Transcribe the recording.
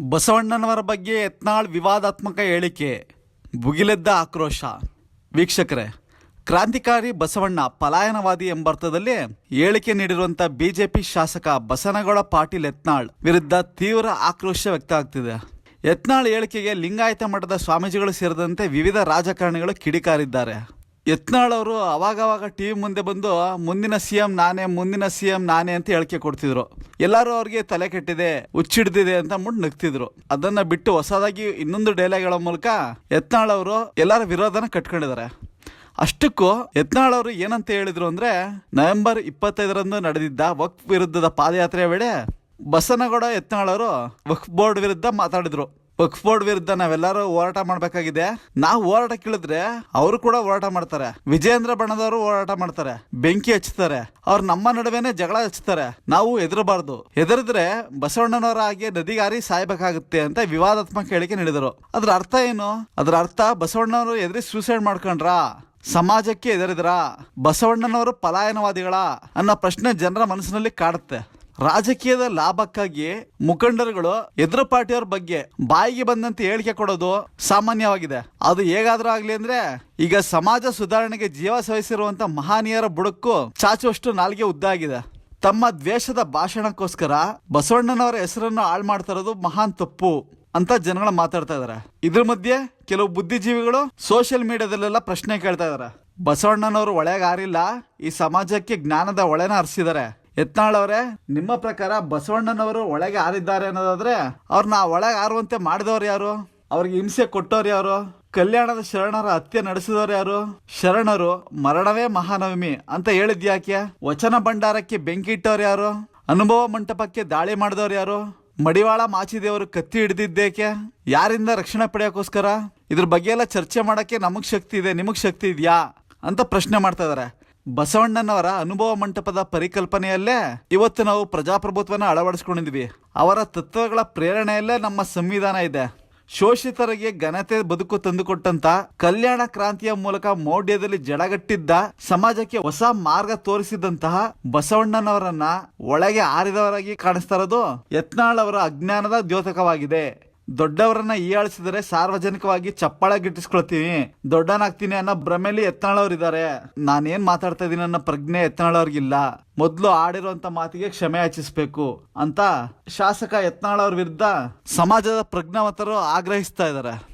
ಬಸವಣ್ಣನವರ ಬಗ್ಗೆ ಯತ್ನಾಳ್ ವಿವಾದಾತ್ಮಕ ಹೇಳಿಕೆ, ಭುಗಿಲೆದ್ದ ಆಕ್ರೋಶ. ವೀಕ್ಷಕರೇ, ಕ್ರಾಂತಿಕಾರಿ ಬಸವಣ್ಣ ಪಲಾಯನವಾದಿ ಎಂಬರ್ಥದಲ್ಲಿ ಹೇಳಿಕೆ ನೀಡಿರುವಂತ ಬಿಜೆಪಿ ಶಾಸಕ ಬಸನಗೌಡ ಪಾಟೀಲ್ ಯತ್ನಾಳ್ ವಿರುದ್ಧ ತೀವ್ರ ಆಕ್ರೋಶ ವ್ಯಕ್ತ ಆಗ್ತಿದೆ ಯತ್ನಾಳ್ ಹೇಳಿಕೆಗೆ ಲಿಂಗಾಯತ ಮಠದ ಸ್ವಾಮೀಜಿಗಳು ಸೇರಿದಂತೆ ವಿವಿಧ ರಾಜಕಾರಣಿಗಳು ಕಿಡಿಕಾರಿದ್ದಾರೆ. ಯತ್ನಾಳ್ ಅವರು ಅವಾಗವಾಗ ಟಿವಿ ಮುಂದೆ ಬಂದು, ಮುಂದಿನ ಸಿ ಎಂ ನಾನೇ, ಮುಂದಿನ ಸಿ ಎಂ ನಾನೇ ಅಂತ ಹೇಳಿಕೆ ಕೊಡ್ತಿದ್ರು. ಎಲ್ಲರೂ ಅವ್ರಿಗೆ ತಲೆ ಕೆಟ್ಟಿದೆ, ಹುಚ್ಚಿಡ್ದಿದೆ ಅಂತ ಅಂದ್ಬಿಟ್ಟು ನಗ್ತಿದ್ರು. ಅದನ್ನ ಬಿಟ್ಟು ಹೊಸದಾಗಿ ಇನ್ನೊಂದು ಡೈಲಾಗ್ಗಳ ಮೂಲಕ ಯತ್ನಾಳ್ ಅವರು ಎಲ್ಲರ ವಿರೋಧನ ಕಟ್ಕೊಂಡಿದ್ದಾರೆ. ಅಷ್ಟಕ್ಕೂ ಯತ್ನಾಳ್ ಅವರು ಏನಂತ ಹೇಳಿದ್ರು ಅಂದ್ರೆ, ನವೆಂಬರ್ ಇಪ್ಪತ್ತೈದರಂದು ನಡೆದಿದ್ದ ವಕ್ಫ್ ವಿರುದ್ಧದ ಪಾದಯಾತ್ರೆಯ ವೇಳೆ ಬಸನಗೌಡ ಯತ್ನಾಳ್ ಅವರು ವಕ್ಫ್ ಬೋರ್ಡ್ ವಿರುದ್ಧ ಮಾತಾಡಿದ್ರು. ವಕ್ಫ್ ಬೋರ್ಡ್ ವಿರುದ್ಧ ನಾವೆಲ್ಲರೂ ಹೋರಾಟ ಮಾಡಬೇಕಾಗಿದೆ. ನಾವು ಹೋರಾಟ ಕೇಳಿದ್ರೆ ಅವರು ಕೂಡ ಹೋರಾಟ ಮಾಡ್ತಾರೆ. ವಿಜಯೇಂದ್ರ ಬಣ್ಣದವರು ಹೋರಾಟ ಮಾಡ್ತಾರೆ. ಬೆಂಕಿ ಹಚ್ಚುತ್ತಾರೆ. ಅವ್ರು ನಮ್ಮ ನಡುವೆನೆ ಜಗಳ ಹಚ್ಚುತ್ತಾರೆ. ನಾವು ಹೆದರಬಾರ್ದು. ಹೆದರಿದ್ರೆ ಬಸವಣ್ಣನವರ ಹಾಗೆ ನದಿಗಾರಿ ಸಾಯ್ಬೇಕಾಗುತ್ತೆ ಅಂತ ವಿವಾದಾತ್ಮಕ ಹೇಳಿಕೆ ನೀಡಿದರು. ಅದ್ರ ಅರ್ಥ ಏನು? ಅದ್ರ ಅರ್ಥ ಬಸವಣ್ಣನವರು ಎದುರಿ ಸೂಸೈಡ್ ಮಾಡ್ಕೊಂಡ್ರಾ? ಸಮಾಜಕ್ಕೆ ಎದುರಿದ್ರ ಬಸವಣ್ಣನವರು ಪಲಾಯನವಾದಿಗಳ? ಅನ್ನೋ ಪ್ರಶ್ನೆ ಜನರ ಮನಸ್ಸಿನಲ್ಲಿ ಕಾಡುತ್ತೆ. ರಾಜಕೀಯದ ಲಾಭಕ್ಕಾಗಿ ಮುಖಂಡರುಗಳು ಎದುರು ಪಾರ್ಟಿಯವ್ರ ಬಗ್ಗೆ ಬಾಯಿಗೆ ಬಂದಂತೆ ಹೇಳಿಕೆ ಕೊಡೋದು ಸಾಮಾನ್ಯವಾಗಿದೆ. ಅದು ಹೇಗಾದ್ರೂ ಆಗ್ಲಿ ಅಂದ್ರೆ ಈಗ ಸಮಾಜ ಸುಧಾರಣೆಗೆ ಜೀವ ಸಹಿಸಿರುವಂತ ಮಹಾನೀಯರ ಬುಡಕ್ಕು ಚಾಚುವಷ್ಟು ನಾಲ್ಗೆ ಉದ್ದ ಆಗಿದೆ. ತಮ್ಮ ದ್ವೇಷದ ಭಾಷಣಕ್ಕೋಸ್ಕರ ಬಸವಣ್ಣನವರ ಹೆಸರನ್ನು ಹಾಳು ಮಾಡ್ತಾ ಇರೋದು ಮಹಾನ್ ತಪ್ಪು ಅಂತ ಜನಗಳ ಮಾತಾಡ್ತಾ ಇದಾರೆ. ಇದ್ರ ಮಧ್ಯೆ ಕೆಲವು ಬುದ್ಧಿಜೀವಿಗಳು ಸೋಷಿಯಲ್ ಮೀಡಿಯಾದಲ್ಲೆಲ್ಲ ಪ್ರಶ್ನೆ ಕೇಳ್ತಾ ಇದಾರೆ. ಬಸವಣ್ಣನವರು ಒಳಗಾರಿಲ್ಲ ಈ ಸಮಾಜಕ್ಕೆ ಜ್ಞಾನದ ಒಳೆನ ಹರಿಸಿದ್ದಾರೆ. ಯತ್ನಾಳ್ ಅವರೇ ನಿಮ್ಮ ಪ್ರಕಾರ ಬಸವಣ್ಣನವರು ಒಳಗೆ ಆರಿದ್ದಾರೆ ಅನ್ನೋದಾದ್ರೆ ಅವ್ರನ್ನ ಒಳಗೆ ಆರುವಂತೆ ಮಾಡಿದವ್ರು ಯಾರು? ಅವ್ರಿಗೆ ಹಿಂಸೆ ಕೊಟ್ಟವ್ರು ಯಾರು? ಕಲ್ಯಾಣದ ಶರಣರ ಹತ್ಯೆ ನಡೆಸಿದವರು ಯಾರು? ಶರಣರು ಮರಣವೇ ಮಹಾನವಮಿ ಅಂತ ಹೇಳಿದ್ಯಾಕೆ ವಚನ ಭಂಡಾರಕ್ಕೆ ಬೆಂಕಿ ಇಟ್ಟವ್ರು ಯಾರು? ಅನುಭವ ಮಂಟಪಕ್ಕೆ ದಾಳಿ ಮಾಡಿದವ್ರು ಯಾರು? ಮಡಿವಾಳ ಮಾಚಿದೇವರು ಕತ್ತಿ ಹಿಡಿದಿದ್ದೇಕೆ? ಯಾರಿಂದ ರಕ್ಷಣೆ ಪಡೆಯೋಕ್ಕೋಸ್ಕರ ಇದ್ರ ಬಗ್ಗೆ ಎಲ್ಲ ಚರ್ಚೆ ಮಾಡಕ್ಕೆ ನಮಗೆ ಶಕ್ತಿ ಇದೆ, ನಿಮಗೆ ಶಕ್ತಿ ಇದೆಯಾ? ಅಂತ ಪ್ರಶ್ನೆ ಮಾಡ್ತಾ ಇದಾರೆ. ಬಸವಣ್ಣನವರ ಅನುಭವ ಮಂಟಪದ ಪರಿಕಲ್ಪನೆಯಲ್ಲೇ ಇವತ್ತು ನಾವು ಪ್ರಜಾಪ್ರಭುತ್ವನ ಅಳವಡಿಸ್ಕೊಂಡಿದ್ವಿ ಅವರ ತತ್ವಗಳ ಪ್ರೇರಣೆಯಲ್ಲೇ ನಮ್ಮ ಸಂವಿಧಾನ ಇದೆ. ಶೋಷಿತರಿಗೆ ಘನತೆ ಬದುಕು ತಂದುಕೊಟ್ಟಂತ ಕಲ್ಯಾಣ ಕ್ರಾಂತಿಯ ಮೂಲಕ ಮೌಢ್ಯದಲ್ಲಿ ಜಡಗಟ್ಟಿದ್ದ ಸಮಾಜಕ್ಕೆ ಹೊಸ ಮಾರ್ಗ ತೋರಿಸಿದಂತಹ ಬಸವಣ್ಣನವರನ್ನ ಒಳಗೆ ಆರಿದವರಾಗಿ ಕಾಣಿಸ್ತಾ ಇರೋದು ಯತ್ನಾಳ್ ಅವರ ಅಜ್ಞಾನದ ದ್ಯೋತಕವಾಗಿದೆ. ದೊಡ್ಡವರನ್ನ ಹೀಯಾಳಿಸಿದರೆ ಸಾರ್ವಜನಿಕವಾಗಿ ಚಪ್ಪಾಳ ಗಿಟ್ಟಿಸ್ಕೊಳ್ತೀನಿ ದೊಡ್ಡನಾಗ್ತೀನಿ ಅನ್ನೋ ಭ್ರಮೆಲಿ ಎತ್ತನಾಳವ್ರಿದ್ದಾರೆ. ನಾನೇನ್ ಮಾತಾಡ್ತಾ ಇದೀನಿ ಅನ್ನೋ ಪ್ರಜ್ಞೆ ಎತ್ತನಾಳವ್ರಿಗಿಲ್ಲ. ಮೊದಲು ಆಡಿರುವಂತ ಮಾತಿಗೆ ಕ್ಷಮೆ ಯಾಚಿಸ್ಬೇಕು ಅಂತ ಶಾಸಕ ಯತ್ನಾಳ್ ಅವ್ರ ವಿರುದ್ಧ ಸಮಾಜದ ಪ್ರಜ್ಞಾವಂತರು ಆಗ್ರಹಿಸ್ತಾ ಇದ್ದಾರೆ.